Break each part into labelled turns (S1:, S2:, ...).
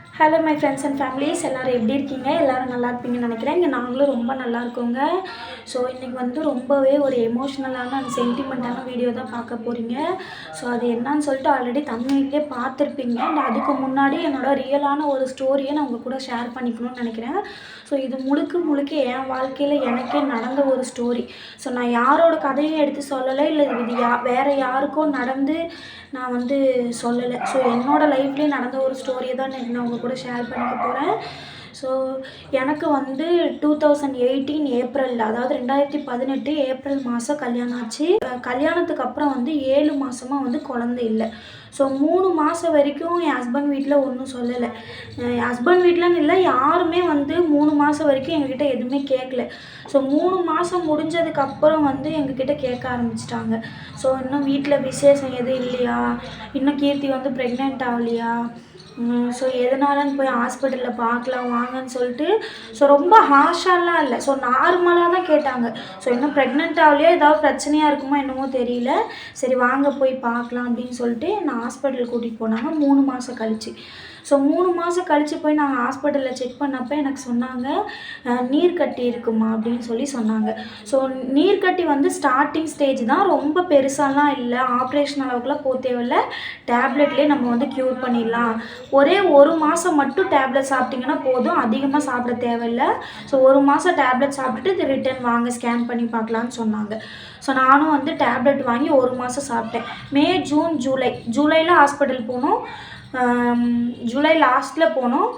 S1: Hello my friends and families எல்லோரும் எப்படி இருக்கீங்க? எல்லோரும் நல்லா இருப்பீங்கன்னு நினைக்கிறேன். இங்கே நாங்களும் ரொம்ப நல்லா இருக்கோங்க. ஸோ இன்றைக்கி வந்து ரொம்பவே ஒரு எமோஷ்னலான அண்ட் சென்டிமெண்ட்டான வீடியோ தான் பார்க்க போகிறீங்க ஸோ அது என்னன்னு சொல்லிட்டு ஆல்ரெடி தமிழ்லேயே பார்த்துருப்பீங்க. அண்ட் அதுக்கு முன்னாடி என்னோட ரியலான ஒரு ஸ்டோரியை நான் உங்கள் கூட ஷேர் பண்ணிக்கணும்னு நினைக்கிறேன். ஸோ இது முழுக்க முழுக்க என் வாழ்க்கையில் எனக்கே நடந்த ஒரு ஸ்டோரி ஸோ நான் யாரோட கதையும் எடுத்து சொல்லலை? இல்லை இது யா வேறு யாருக்கும் நடந்து நான் வந்து சொல்லலை. ஸோ என்னோடய லைஃப்லேயே நடந்த ஒரு ஸ்டோரியை தான் என்ன நான் உங்கள் கூட ஷேர் பண்ணிக்க போகிறேன் ஸோ எனக்கு வந்து டூ தௌசண்ட் எயிட்டீன் ஏப்ரல் அதாவது ரெண்டாயிரத்தி பதினெட்டு ஏப்ரல் மாதம் கல்யாணம் ஆச்சு. கல்யாணத்துக்கு அப்புறம் வந்து ஏழு மாதமாக வந்து குழந்தை இல்லை. ஸோ மூணு மாதம் வரைக்கும் என் ஹஸ்பண்ட் வீட்டில் ஒன்றும் சொல்லலை. என் ஹஸ்பண்ட் வீட்டிலன்னு இல்லை யாருமே வந்து மூணு மாதம் வரைக்கும் எங்ககிட்ட எதுவுமே கேட்கல ஸோ மூணு மாதம் முடிஞ்சதுக்கப்புறம் வந்து எங்ககிட்ட கேட்க ஆரம்பிச்சிட்டாங்க. ஸோ இன்னும் வீட்டில் விசேஷம் எதுவும் இல்லையா? இன்னும் கீர்த்தி வந்து ப்ரெக்னென்ட் ஆகலையா? ஸோ எதனாலன்னு போய் ஹாஸ்பிட்டலில் பார்க்கலாம் வாங்கன்னு சொல்லிட்டு ஸோ ரொம்ப ஹார்ஷாலாம் இல்லை. ஸோ நார்மலாக தான் கேட்டாங்க. ஸோ இன்னும் ப்ரெக்னென்ட் ஆகலையோ? ஏதாவது பிரச்சனையாக இருக்குமோ என்னமோ தெரியல. சரி வாங்க போய் பார்க்கலாம் அப்படின்னு சொல்லிட்டு நான் ஹாஸ்பிட்டல் கூட்டிகிட்டு போனாங்க. மூணு மாதம் கழிச்சு. ஸோ மூணு மாதம் கழித்து போய் நாங்கள் ஹாஸ்பிட்டலில் செக் பண்ணப்போ எனக்கு சொன்னாங்க நீர் கட்டி இருக்குமா? அப்படின்னு சொல்லி சொன்னாங்க. ஸோ நீர்க்கட்டி வந்து ஸ்டார்டிங் ஸ்டேஜ் தான். ரொம்ப பெருசாலாம் இல்லை. ஆப்ரேஷன் அளவுக்குலாம் போ தேவையில்ல. டேப்லெட்லேயே நம்ம வந்து க்யூர் பண்ணிடலாம். ஒரே ஒரு மாதம் மட்டும் டேப்லெட் சாப்பிட்டிங்கன்னா போதும். அதிகமாக சாப்பிட தேவையில்ல. ஸோ ஒரு மாதம் டேப்லெட் சாப்பிட்டுட்டு இது ரிட்டர்ன் வாங்க ஸ்கேன் பண்ணி பார்க்கலான்னு சொன்னாங்க. ஸோ நானும் வந்து டேப்லெட் வாங்கி ஒரு மாதம் சாப்பிட்டேன். மே ஜூன் ஜூலை ஜூலையில் ஹாஸ்பிட்டல் போனோம். ஜூலை லாஸ்ட்டில் போனோம்.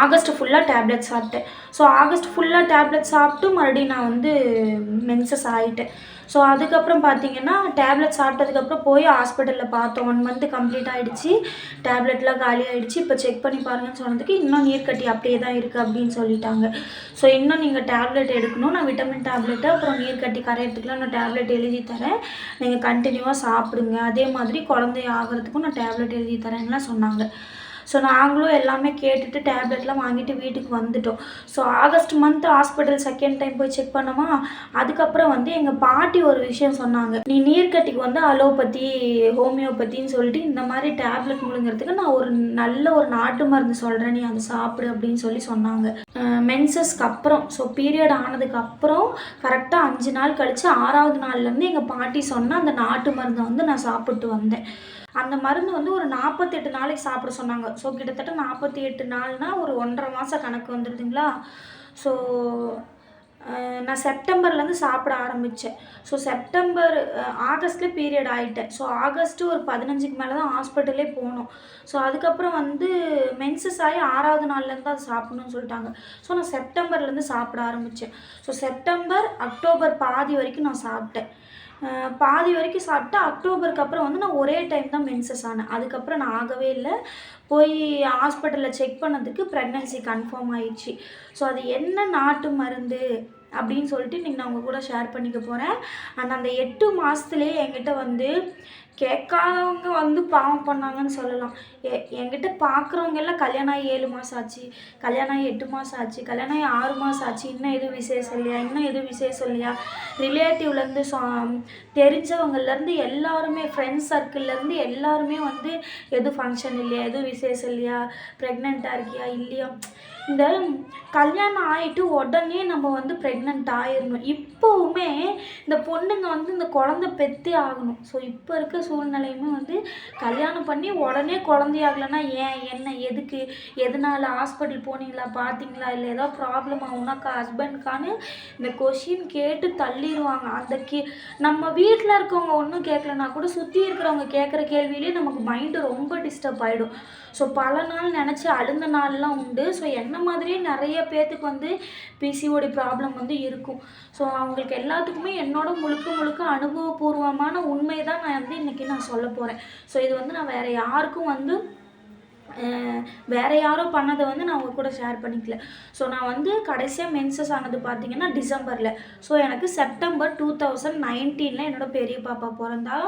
S1: ஆகஸ்ட் ஃபுல்லாக டேப்லெட் சாப்பிட்டேன். ஸோ ஆகஸ்ட் ஃபுல்லாக டேப்லெட் சாப்பிட்டு மறுபடியும் நான் வந்து மென்சஸ் ஆகிட்டேன் ஸோ அதுக்கப்புறம் பார்த்தீங்கன்னா டேப்லெட் சாப்பிட்டதுக்கப்புறம் போய் ஹாஸ்பிட்டலில் பார்த்தோம். ஒன் மந்த் கம்ப்ளீட் ஆகிடுச்சு டேப்லெட்லாம் காலி ஆகிடுச்சு இப்போ செக் பண்ணி பாருங்கன்னு சொன்னதுக்கு இன்னும் நீர்க்கட்டி அப்படியே தான் இருக்குது அப்படின்னு சொல்லிட்டாங்க. ஸோ இன்னும் நீங்கள் டேப்லெட் எடுக்கணும். நான் விட்டமின் டேப்லெட்டு அப்புறம் நீர்க்கட்டி கரையிறதுக்குலாம் நான் டேப்லெட் எழுதி தரேன். நீங்கள் கண்டினியூவாக சாப்பிடுங்க. அதே மாதிரி குழந்தை ஆகிறதுக்கும் நான் டேப்லெட் எழுதி தரேன்லாம் சொன்னாங்க. ஸோ நாங்களும் எல்லாமே கேட்டுட்டு டேப்லெட்லாம் வாங்கிட்டு வீட்டுக்கு வந்துட்டோம். So August month hospital second time போய் செக் பண்ணோமா? அதுக்கப்புறம் வந்து எங்கள் பாட்டி ஒரு விஷயம் சொன்னாங்க. நீ நீர்க்கட்டிக்கு வந்து அலோபதி ஹோமியோபதின்னு சொல்லிட்டு இந்த மாதிரி டேப்லெட் முழுங்கிறதுக்கு நான் ஒரு நல்ல ஒரு நாட்டு மருந்து சொல்கிறேன் நீ அதை சாப்பிடு அப்படின்னு சொல்லி சொன்னாங்க. மென்சஸ்க்கு அப்புறம் ஸோ பீரியட் ஆனதுக்கு அப்புறம் கரெக்டாக அஞ்சு நாள் கழித்து ஆறாவது நாள்லேருந்து எங்கள் பாட்டி சொன்ன அந்த நாட்டு மருந்தை வந்து நான் சாப்பிட்டு வந்தேன். அந்த மருந்து வந்து ஒரு நாற்பத்தெட்டு நாளைக்கு சாப்பிட சொன்னாங்க. ஸோ கிட்டத்தட்ட நாற்பத்தி எட்டு நாள்னா ஒரு ஒன்றரை மாதம் கணக்கு வந்துடுதுங்களா ஸோ நான் செப்டம்பர்லேருந்து சாப்பிட ஆரம்பித்தேன் ஸோ செப்டம்பர் ஆகஸ்ட்லேயே பீரியட் ஆகிட்டேன் ஸோ ஆகஸ்ட்டு ஒரு பதினஞ்சுக்கு மேலே தான் ஹாஸ்பிட்டலே போனோம். ஸோ அதுக்கப்புறம் வந்து மென்சஸ் ஆகி ஆறாவது நாள்லேருந்து அது சாப்பிடணும்னு சொல்லிட்டாங்க. ஸோ நான் செப்டம்பர்லேருந்து சாப்பிட ஆரம்பித்தேன் ஸோ செப்டம்பர் அக்டோபர் பாதி வரைக்கும் நான் சாப்பிட்டேன். பாதி வரைக்கும் சாப்பிட்டு அக்டோபருக்கு அப்புறம் வந்து நான் ஒரே டைம் தான் மென்சஸ் ஆனேன். அதுக்கப்புறம் நான் ஆகவே இல்லை. போய் ஹாஸ்பிட்டலில் செக் பண்ணதுக்கு ப்ரெக்னன்சி கன்ஃபார்ம் ஆயிடுச்சு. ஸோ அது என்ன நாட்டு மருந்து அப்படின்னு சொல்லிட்டு இன்றைக்கி நான் உங்கள் கூட ஷேர் பண்ணிக்க போகிறேன் அந்த அந்த எட்டு மாதத்துலேயே என்கிட்ட வந்து கேட்காதவங்க வந்து பாவம் பண்ணாங்கன்னு சொல்லலாம். எ என்கிட்ட பார்க்குறவங்க எல்லாம் கல்யாணம் ஆகி ஏழு மாதம் ஆச்சு கல்யாணம் ஆகி எட்டு மாதம் ஆச்சு கல்யாணம் ஆகி ஆறு மாதம் ஆச்சு இன்னும் எதுவும் விசேஷம் இல்லையா இன்னும் எதுவும் விசேஷம் இல்லையா? ரிலேட்டிவ்லேருந்து சா தெரிஞ்சவங்கலேருந்து எல்லாருமே ஃப்ரெண்ட்ஸ் சர்க்கிள்லேருந்து எல்லாருமே வந்து எதுவும் ஃபங்க்ஷன் இல்லையா எதுவும் விசேஷம் இல்லையா ப்ரெக்னெண்ட்டாக இருக்கியா இல்லையா? இந்த கல்யாணம் ஆகிட்டு உடனே நம்ம வந்து ப்ரெக்னென்ட் ஆயிடணும் இப்போவுமே இந்த பொண்ணுங்க வந்து இந்த குழந்தை பெற்றே ஆகணும். ஸோ இப்போ இருக்க சூழ்நிலையுமே வந்து கல்யாணம் பண்ணி உடனே குழந்தையாகலைன்னா ஏன் என்ன எதுக்கு எதனால ஹாஸ்பிட்டல் போனீங்களா பார்த்தீங்களா இல்லை ஏதோ ப்ராப்ளம் உனக்கா ஹஸ்பண்ட்கான்னு இந்த கொஷின் கேட்டு தள்ளிடுவாங்க அந்த கே நம்ம வீட்டில் இருக்கவங்க ஒன்றும் கேட்கலனா கூட சுற்றி இருக்கிறவங்க கேட்குற கேள்வியிலே நமக்கு மைண்டு ரொம்ப டிஸ்டர்ப் ஆகிடும் ஸோ பல நாள் நினச்சி அழுந்த நாள்லாம் உண்டு. ஸோ என்ன மாதிரியே நிறைய பேர்த்துக்கு வந்து பிசிஓடி ப்ராப்ளம் வந்து இருக்கும். ஸோ அவங்களுக்கு எல்லாத்துக்குமே என்னோட முழுக்க முழுக்க அனுபவபூர்வமான உண்மை தான் நான் வந்து இன்றைக்கி நான் சொல்ல போகிறேன் ஸோ இது வந்து நான் வேறு யாருக்கும் வந்து வேறு யாரோ பண்ணதை வந்து நான் அவங்க கூட ஷேர் பண்ணிக்கல. ஸோ நான் வந்து கடைசியாக மென்சஸ் ஆனது பார்த்திங்கன்னா டிசம்பரில். ஸோ எனக்கு செப்டம்பர் டூ தௌசண்ட் நைன்டீனில் என்னோட பெரிய பாப்பா பிறந்தா.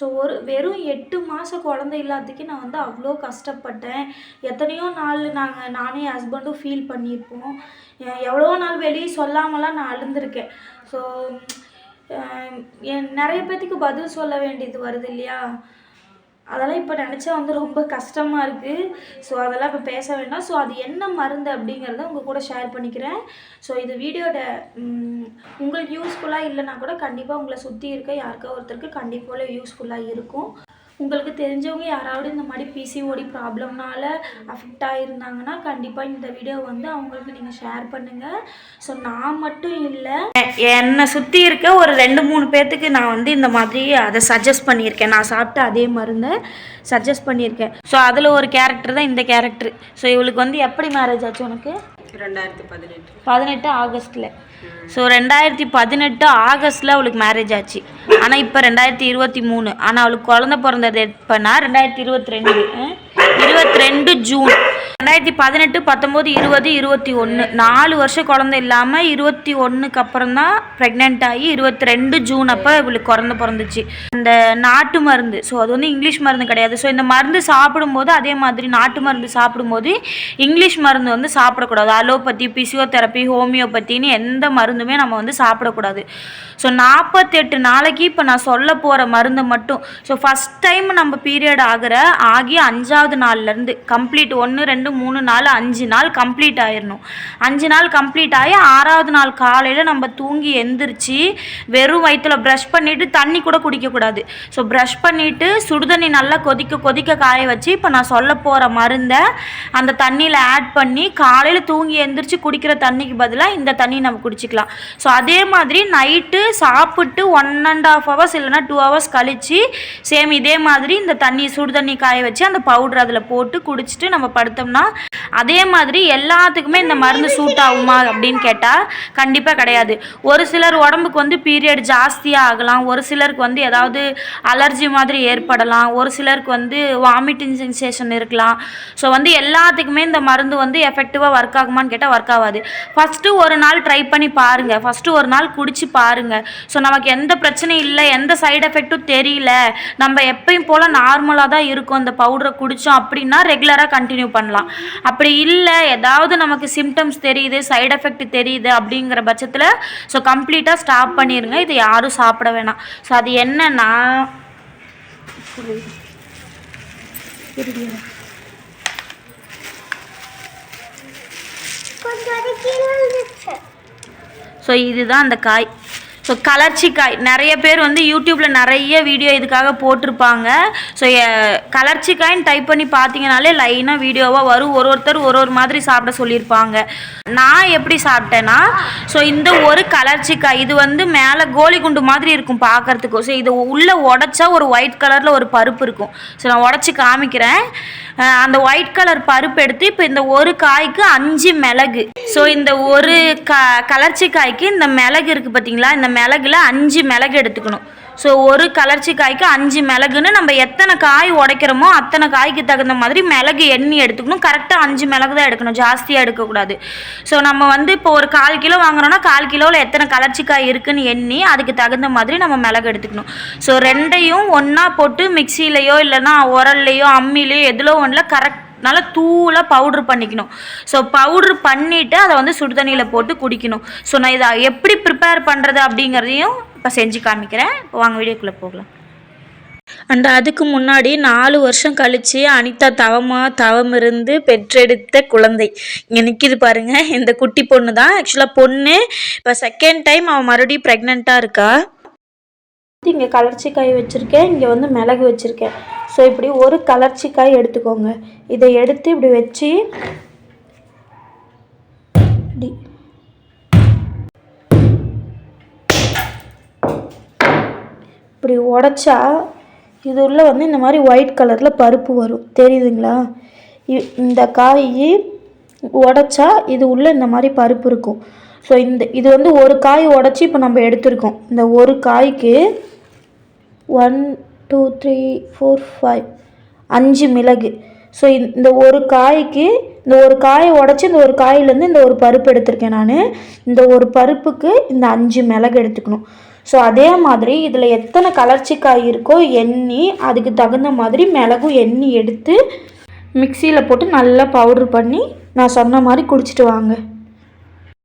S1: ஸோ ஒரு வெறும் எட்டு மாதம் குழந்தை இல்லாததுக்கு நான் வந்து அவ்வளோ கஷ்டப்பட்டேன். எத்தனையோ நாள் நாங்கள் நானே என் ஹஸ்பண்டும் ஃபீல் பண்ணியிருப்போம் எவ்வளோ நாள் வெளியே சொல்லாமலாம் நான் அழுந்திருக்கேன். ஸோ நிறைய பேத்துக்கு பதில் சொல்ல வேண்டியது வருது இல்லையா? அதெல்லாம் இப்போ நினச்சா வந்து ரொம்ப கஷ்டமாக இருக்குது ஸோ அதெல்லாம் இப்போ பேச வேண்டாம். ஸோ அது என்ன மருந்து அப்படிங்கிறத உங்கள் கூட ஷேர் பண்ணிக்கிறேன். ஸோ இது வீடியோட உங்களுக்கு யூஸ்ஃபுல்லாக இல்லைனா கூட கண்டிப்பாக உங்களை சுற்றி இருக்க யாருக்கோ ஒருத்தருக்கு கண்டிப்பாக யூஸ்ஃபுல்லாக இருக்கும். உங்களுக்கு தெரிஞ்சவங்க யாராவது இந்த மாதிரி பிசிஓடி ப்ராப்ளம்னால அஃபெக்ட் ஆகிருந்தாங்கன்னா கண்டிப்பாக இந்த வீடியோ வந்து அவங்களுக்கு நீங்கள் ஷேர் பண்ணுங்கள் ஸோ நான் மட்டும் இல்லை என்னை சுற்றி இருக்க ஒரு ரெண்டு மூணு பேர்த்துக்கு நான் வந்து இந்த மாதிரி அதை சஜஸ்ட் பண்ணியிருக்கேன். நான் சாப்பிட்டு அதே மருந்தை சஜஸ்ட் பண்ணியிருக்கேன். ஸோ அதில் ஒரு கேரக்டர் தான் இந்த கேரக்டர் ஸோ இவளுக்கு வந்து எப்படி மேரேஜ் ஆச்சு உனக்கு?
S2: பதினெட்டு.
S1: பதினெட்டு ஆகஸ்ட்டில் ஸோ ரெண்டாயிரத்தி பதினெட்டு ஆகஸ்ட்டில் அவளுக்கு மேரேஜ் ஆச்சு. ஆனால் இப்போ ரெண்டாயிரத்தி இருபத்தி மூணு. ஆனால் அவளுக்கு குழந்த பிறந்தது எப்போனா ரெண்டாயிரத்தி இருபத்தி ரெண்டு இருபத்தி ரெண்டு ஜூன். ரெண்டாயிரத்தி பதினெட்டு பத்தொம்போது இருபது இருபத்தி ஒன்று. நாலு வருஷம் குழந்தை இல்லாமல் இருபத்தி ஒன்றுக்கு அப்புறம் தான் ப்ரெக்னென்ட் ஆகி இருபத்தி ரெண்டு ஜூன் அப்போ இவளுக்கு குழந்த பிறந்துச்சு. அந்த நாட்டு மருந்து ஸோ அது வந்து இங்கிலீஷ் மருந்து கிடையாது. ஸோ இந்த மருந்து சாப்பிடும்போது அதே மாதிரி நாட்டு மருந்து சாப்பிடும்போது இங்கிலீஷ் மருந்து வந்து சாப்பிடக்கூடாது. அலோபதி பிசியோதெரப்பி ஹோமியோபதின்னு எந்த மருந்துமே நம்ம வந்து சாப்பிடக்கூடாது. ஸோ நாற்பத்தெட்டு நாளைக்கு இப்போ நான் சொல்ல போகிற மருந்து மட்டும். ஸோ ஃபஸ்ட் டைம் நம்ம பீரியட் ஆகிற ஆகி அஞ்சாவது நாள்லேருந்து கம்ப்ளீட் ஒன்று ரெண்டு ரெண்டு மூணு நாலு அஞ்சு நாள் கம்ப்ளீட் ஆயிடணும் அஞ்சு நாள் கம்ப்ளீட் ஆகி ஆறாவது நாள் காலையில் நம்ம தூங்கி எந்திரிச்சு வெறும் வயிற்றுல ப்ரஷ் பண்ணிவிட்டு தண்ணி கூட குடிக்கக்கூடாது. ஸோ ப்ரஷ் பண்ணிவிட்டு சுடுதண்ணி நல்லா கொதிக்க கொதிக்க காய வச்சு இப்போ நான் சொல்ல போகிற மருந்தை அந்த தண்ணியில் ஆட் பண்ணி காலையில் தூங்கி எந்திரிச்சு குடிக்கிற தண்ணிக்கு பதிலாக இந்த தண்ணி நம்ம குடிச்சிக்கலாம். ஸோ அதே மாதிரி நைட்டு சாப்பிட்டு ஒன் அண்ட் ஆஃப் ஹவர்ஸ் இல்லைன்னா டூ ஹவர்ஸ் கழித்து சேம் இதே மாதிரி இந்த தண்ணி சுடு தண்ணி காய வச்சு அந்த பவுடர் அதில் போட்டு குடிச்சிட்டு நம்ம படுத்தோம்னா அதே மாதிரி எல்லாத்துக்குமே இந்த மருந்து சூட் ஆகுமா அப்படின்னு கேட்டால் கண்டிப்பாக கிடையாது. ஒரு சிலர் உடம்புக்கு வந்து பீரியட் ஜாஸ்தியாக ஆகலாம். ஒரு சிலருக்கு வந்து ஏதாவது அலர்ஜி மாதிரி ஏற்படலாம். ஒரு சிலருக்கு வந்து வாமிட்டிங் சென்சேஷன் இருக்கலாம். ஸோ வந்து எல்லாத்துக்குமே இந்த மருந்து வந்து எஃபெக்டிவாக ஒர்க் ஆகுமான்னு கேட்டால் ஒர்க் ஆகாது. ஃபஸ்ட்டு ஒரு நாள் ட்ரை பண்ணி பாருங்கள் ஃபஸ்ட்டு ஒரு நாள் குடிச்சு பாருங்கள் ஸோ நமக்கு எந்த பிரச்சனையும் இல்லை. எந்த சைடு எஃபெக்ட்டும் தெரியல. நம்ம எப்பயும் போல் நார்மலாக தான் இருக்கும். இந்த பவுடரை குடித்தோம் அப்படின்னா ரெகுலராக கண்டினியூ பண்ணலாம். அப்படி இல்லை ஏதாவது நமக்கு சிம்டம்ஸ் தெரியுது சைடு எஃபெக்ட் தெரியுது அப்படிங்கிற பட்சத்தில் ஸோ கம்ப்ளீட்டாக ஸ்டாப் பண்ணிடுங்க இதை யாரும் சாப்பிட வேணாம். ஸோ அது என்னன்னா ஸோ இதுதான் அந்த காய். ஸோ கலர்ச்சிக்காய். நிறைய பேர் வந்து யூடியூப்பில் நிறைய வீடியோ இதுக்காக போட்டிருப்பாங்க. ஸோ கலர்ச்சிக்காயின்னு டைப் பண்ணி பார்த்தீங்கனாலே லைனாக வீடியோவாக வரும். ஒரு ஒருத்தர் ஒரு ஒரு மாதிரி சாப்பிட சொல்லியிருப்பாங்க. நான் எப்படி சாப்பிட்டேன்னா ஸோ இந்த ஒரு கலர்ச்சிக்காய். இது வந்து மேலே கோலி குண்டு மாதிரி இருக்கும் பார்க்கறதுக்கு. ஸோ இது உள்ளே உடச்சா ஒரு ஒயிட் கலரில் ஒரு பருப்பு இருக்கும். ஸோ நான் உடச்சி காமிக்கிறேன். அந்த ஒயிட் கலர் பருப்பு எடுத்து இப்போ இந்த ஒரு காய்க்கு அஞ்சு மிளகு. ஸோ இந்த ஒரு க கலர்ச்சி காய்க்கு இந்த மிளகு இருக்குது பார்த்தீங்களா இந்த மிளகுல அஞ்சு மிளகு எடுத்துக்கணும். ஸோ ஒரு கலர்ச்சி காய்க்கு அஞ்சு மிளகுன்னு நம்ம எத்தனை காய் உடைக்கிறோமோ அத்தனை காய்க்கு தகுந்த மாதிரி மிளகு எண்ணி எடுத்துக்கணும். கரெக்டாக அஞ்சு மிளகு தான் எடுக்கணும். ஜாஸ்தியாக எடுக்கக்கூடாது. ஸோ நம்ம வந்து இப்போ ஒரு கால் கிலோ வாங்குறோன்னா கால் கிலோவில் எத்தனை கலர்ச்சி காய் இருக்குன்னு எண்ணி அதுக்கு தகுந்த மாதிரி நம்ம மிளகு எடுத்துக்கணும். ஸோ ரெண்டையும் ஒன்றா போட்டு மிக்சியிலையோ இல்லைன்னா உரல்லையோ அம்மிலையோ எதிலோ ஒன்றில் கரெக்ட் நல்லா தூளாக பவுட்ரு பண்ணிக்கணும். ஸோ பவுட்ரு பண்ணிவிட்டு அதை வந்து சுடுதண்ணியில் போட்டு குடிக்கணும். ஸோ நான் இதை எப்படி ப்ரிப்பேர் பண்ணுறது அப்படிங்கிறதையும் இப்போ செஞ்சு காமிக்கிறேன். இப்போ வாங்க வீடியோக்குள்ளே போகலாம். அண்ட் அதுக்கு முன்னாடி நாலு வருஷம் கழித்து அனிதா தவமாக தவம் இருந்து பெற்றெடுத்த குழந்தை. இங்கே நிற்கிது பாருங்க இந்த குட்டி பொண்ணு தான் ஆக்சுவலாக பொண்ணு இப்போ செகண்ட் டைம் அவன் மறுபடியும் ப்ரெக்னெண்ட்டாக இருக்கா? இங்கே கலர்ச்சி காய் வச்சுருக்கேன் இங்கே வந்து மிளகு வச்சுருக்கேன். ஸோ இப்படி ஒரு கலர்ச்சி காய் எடுத்துக்கோங்க. இதை எடுத்து இப்படி வச்சு இப்படி இப்படி உடச்சா இது உள்ளே வந்து இந்த மாதிரி ஒயிட் கலரில் பருப்பு வரும். தெரியுதுங்களா? இ- இந்த காய் உடச்சா இது உள்ள இந்த மாதிரி பருப்பு இருக்கும். ஸோ இந்த இது வந்து ஒரு காய் உடச்சி இப்போ நம்ம எடுத்திருக்கோம். இந்த ஒரு காய்க்கு one two three four five அஞ்சு மிளகு. ஸோ இந்த ஒரு காய்க்கு இந்த ஒரு காயை உடச்சி இந்த ஒரு காயிலேருந்து இந்த ஒரு பருப்பு எடுத்திருக்கேன் நான். இந்த ஒரு பருப்புக்கு இந்த அஞ்சு மிளகு எடுத்துக்கணும். ஸோ அதே மாதிரி இதில் எத்தனை கலர்ச்சிக்காய் இருக்கோ எண்ணி அதுக்கு தகுந்த மாதிரி மிளகும் எண்ணி எடுத்து மிக்சியில் போட்டு நல்லா பவுட்ரு பண்ணி நான் சொன்ன மாதிரி குடிச்சிட்டு வாங்க.